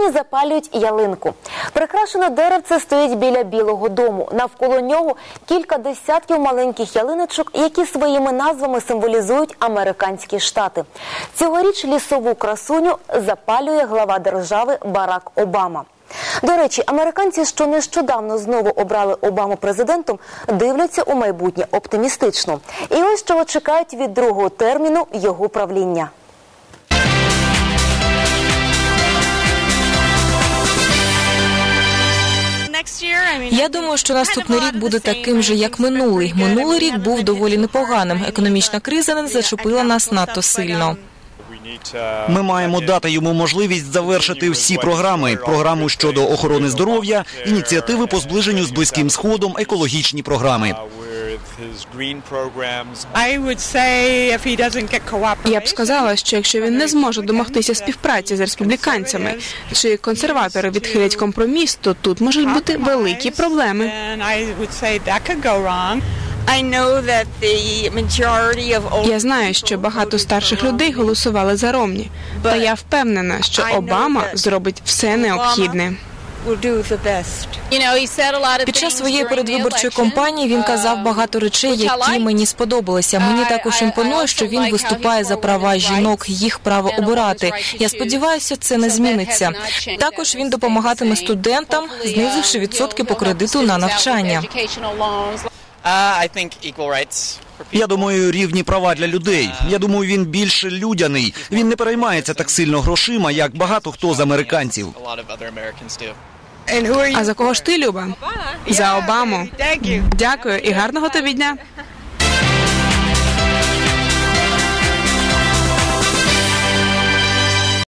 Вашингтоні запалюють ялинку. Прикрашене деревце стоїть біля Білого дому. Навколо нього кілька десятків маленьких ялиночок, які своїми назвами символізують американські штати. Цьогоріч лісову красуню запалює глава держави Барак Обама. До речі, американці, що нещодавно знову обрали Обаму президентом, дивляться у майбутнє оптимістично. І ось чого чекають від другого терміну його правління. Я думаю, що наступний рік буде таким же, як минулий. Минулий рік був доволі непоганим. Економічна криза не зачепила нас надто сильно. Ми маємо дати йому можливість завершити всі програми: програму щодо охорони здоров'я, ініціативи по зближенню з близьким сходом, екологічні програми. Я б сказала, що якщо він не зможе домогтися співпраці з республіканцями чи консерватори відхилять компроміс, то тут можуть бути великі проблеми. Я знаю, що багато старших людей голосували за Ромні, та я впевнена, що Обама зробить все необхідне. Під час своєї передвиборчої кампанії він казав багато речей, які мені сподобалися. Мені також імпонує, що він виступає за права жінок, їх право обирати. Я сподіваюся, це не зміниться. Також він допомагатиме студентам, знизивши відсотки по кредиту на навчання. Я думаю, рівні права для людей. Я думаю, він більш людяний. Він не переймається так сильно грошима, як багато хто з американців. А за кого ж ти, Люба? За Обаму. Дякую і гарного тобі дня.